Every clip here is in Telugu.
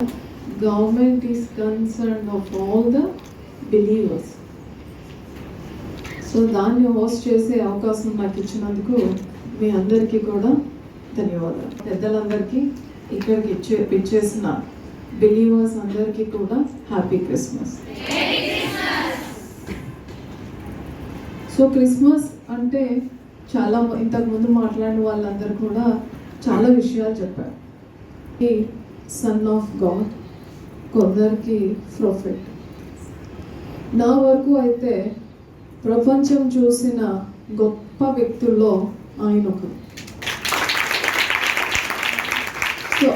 government is concerned of all the believers. So దాన్ని హోస్ట్ చేసే అవకాశం నాకు ఇచ్చినందుకు మీ అందరికీ కూడా ధన్యవాదాలు. పెద్దలందరికీ ఇక్కడికి ఇచ్చే ఇచ్చేసిన బిలీవర్స్ అందరికీ కూడా హ్యాపీ క్రిస్మస్ సో క్రిస్మస్ అంటే చాలా ఇంతకుముందు మాట్లాడిన వాళ్ళందరూ కూడా చాలా విషయాలు చెప్పారు. సన్ ఆఫ్ గాడ్ కొందరికి ప్రొఫెట్ నా వరకు అయితే ప్రపంచం చూసిన గొప్ప వ్యక్తుల్లో ఆయన ఒకరు. సో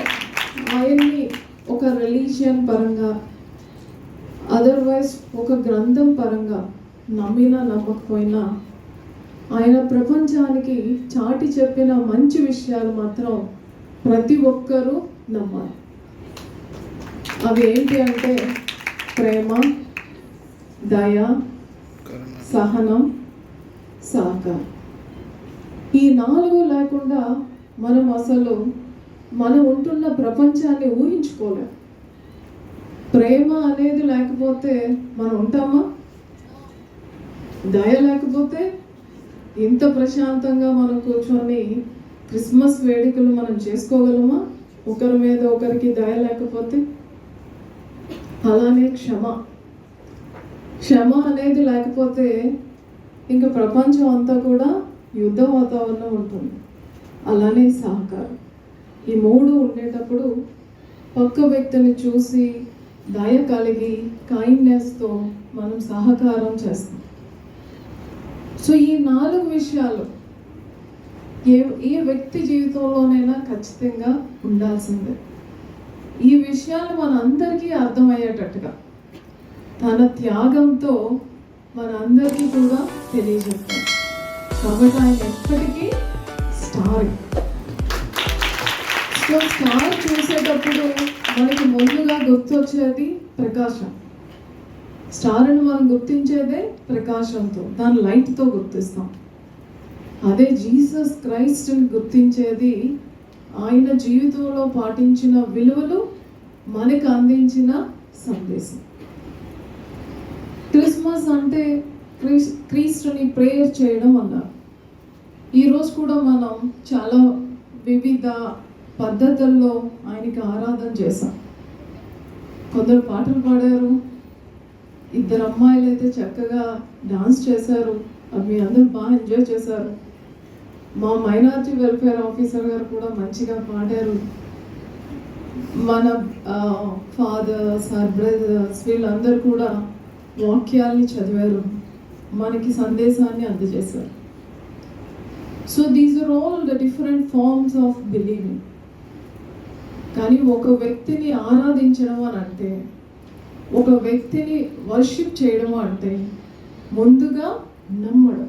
ఆయన్ని ఒక రిలీజియన్ పరంగా అదర్వైజ్ ఒక గ్రంథం పరంగా నమ్మినా నమ్మకపోయినా ఆయన ప్రపంచానికి చాటి చెప్పిన మంచి విషయాలు మాత్రం ప్రతి ఒక్కరూ నమ్మాలి. అవి ఏంటి అంటే ప్రేమ దయ సహనం సహకారం. ఈ నాలుగు లేకుండా మనం అసలు మనం ఉంటున్న ప్రపంచాన్ని ఊహించుకోలేం. ప్రేమ అనేది లేకపోతే మనం ఉంటామా? దయ లేకపోతే ఇంత ప్రశాంతంగా మనం కూర్చొని క్రిస్మస్ వేడుకలు మనం చేసుకోగలమా? ఒకరి మీద ఒకరికి దయ లేకపోతే? అలానే క్షమ. క్షమ అనేది లేకపోతే ఇంకా ప్రపంచం అంతా కూడా యుద్ధ వాతావరణం ఉంటుంది. అలానే సహకారం. ఈ మూడు ఉండేటప్పుడు పక్క వ్యక్తిని చూసి దయ కలిగి కైండ్నెస్తో మనం సహకారం చేస్తాం. సో ఈ నాలుగు విషయాలు ఏ ఏ వ్యక్తి జీవితంలోనైనా ఖచ్చితంగా ఉండాల్సిందే. ఈ విషయాలు మనందరికీ అర్థమయ్యేటట్టుగా తన త్యాగంతో మనందరికీ కూడా తెలియజేస్తాం కాబట్టి ఆయన ఎప్పటికీ స్టార్. సో స్టార్ చూసేటప్పుడు మనకి ముందుగా గుర్తొచ్చేది ప్రకాశం. స్టార్ని మనం గుర్తించేదే ప్రకాశంతో దాని లైట్తో గుర్తిస్తాం. అదే జీసస్ క్రైస్ట్ని గుర్తించేది ఆయన జీవితంలో పాటించిన విలువలు మనకు అందించిన సందేశం. క్రిస్మస్ అంటే క్రీస్ క్రీస్తుని ప్రేయర్ చేయడం అన్నారు. ఈరోజు కూడా మనం చాలా వివిధ పద్ధతుల్లో ఆయనకి ఆరాధన చేశాం. కొందరు పాటలు పాడారు. ఇద్దరు అమ్మాయిలు అయితే చక్కగా డాన్స్ చేశారు. అవి మీ అందరూ బాగా ఎంజాయ్ చేశారు. మా మైనారిటీ వెల్ఫేర్ ఆఫీసర్ గారు కూడా మంచిగా పాడారు. మన ఫాదర్స్ సార్ బ్రదర్స్ వీళ్ళందరూ కూడా వాక్యాల్ని చదివారు. మనకి సందేశాన్ని అందజేశారు. So these are all the different forms of believing కానీ ఒక వ్యక్తిని ఆరాధించడం అని అంటే ఒక వ్యక్తిని వర్షిప్ చేయడం అంటే ముందుగా నమ్మడం.